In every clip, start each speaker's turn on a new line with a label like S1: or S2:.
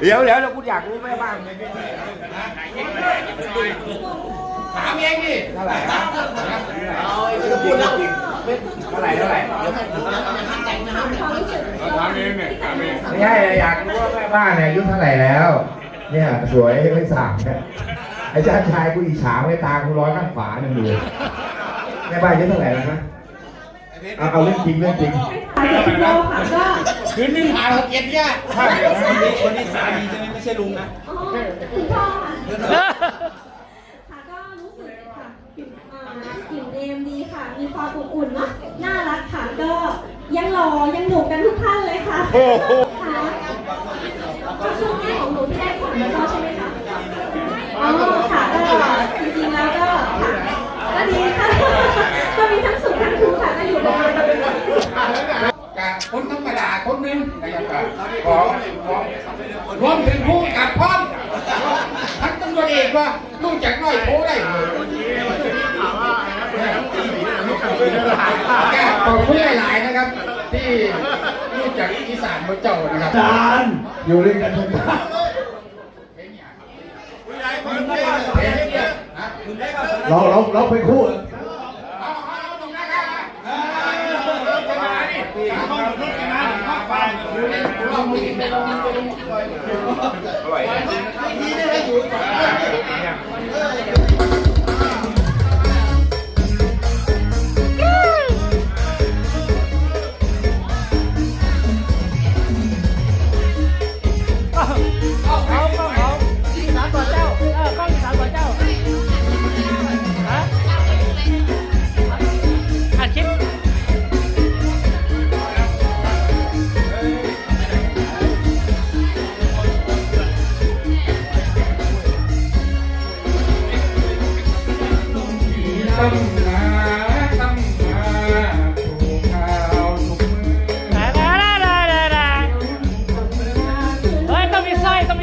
S1: เดี๋ยวเดี๋ยวเรากูอยากรู้แม่บ้าน
S2: ถามเองดิ
S1: เท่าไหร่ครับเอาไอ้กระปุกจริงเท่าไหร่เท่าไหร่
S3: ถามเองเนี่ยถามเอง
S1: ไม่ใช่อยากรู้ว่าแม่บ้านเนี่ยอายุเท่าไหร่แล้ว เนี่ยสวยไม่สั่งเนี่ยไอ้ชาติชายกูอิจฉาไม่ตากูร้อยข้างฝาหนึ่งดูแม่บ้านอายุเท่าไหร่แล้วนะ เอาเอาเรื่องจริงเรื่องจริง
S4: ค่ะเดี๋ยวพี่โบค่ะก็
S2: คืนนึงหาหกเจ็ดเนี่ย
S3: ใช่เหรอ
S2: คนนี้คนนี้สามีใช่ไหมไม่ใช่ลุงนะ
S4: อ๋อคุณพ่อค่ะค่ะก็รู้สึกค่ะกลิ่นอ่ากลิ่นเอมดีค่ะ มีความอบอุ่นเนาะน่ารักค่ะก็ยังหล่อยังหนุ่มกันทุกท่านเลยค่ะค่ะก็ช่วงนี้ของหนูที่ได้ขวัญแล้วก็ใช่ไหมคะอ๋อค่ะก็จริงๆแล้วก็ค่ะก็ดีค่ะ ก็มีทั้งสุขทั้งทุกข์ค่ะก็อยู่ประมาณ
S2: กับคนธรรมดา คนหนึงนะครับขอขอรวมถึงผู้กับพร้อมทั้งตำรวจเอกว่าลูกจากน้อยโพได้เลยขอบคุณหลายๆนะครับ ที่ลูกจากอีสานพระเจ้านะครับ
S1: จานอยู่ด้วยกันทุกท่านเราเราเราเป็นคู่
S5: อร่อย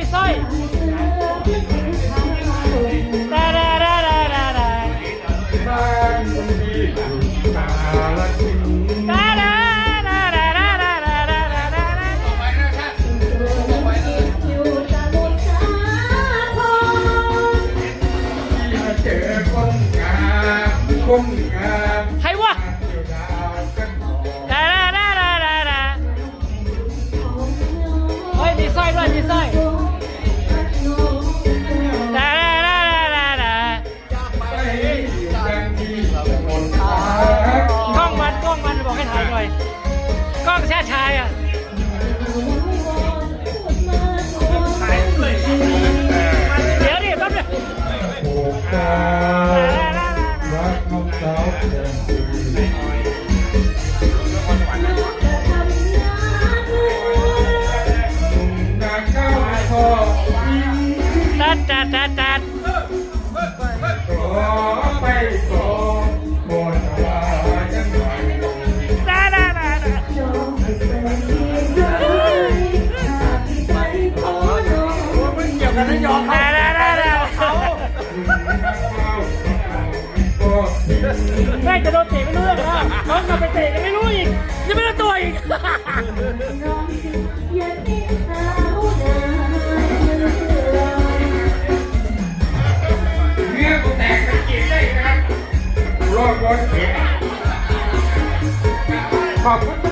S5: side. ตารักน้องสา
S2: วแก่ตั
S5: ดตัดตัดตัดขอไปขอ
S2: บนลา
S4: ยั
S2: งไห
S5: วตัดตัดตัดตัด
S2: มึง
S5: เกี่ยว
S2: กันนะยอมครับ
S5: แม่งจะโดนเตะไม่รู้เรื่องเหรอน้องกลับไปเตะกันไม่รู้อีกยังไม่รู้ตัวอีก
S2: เรื่องกูแตกกันกินเลยนะครับรอดรอดเข็มขอบคุณ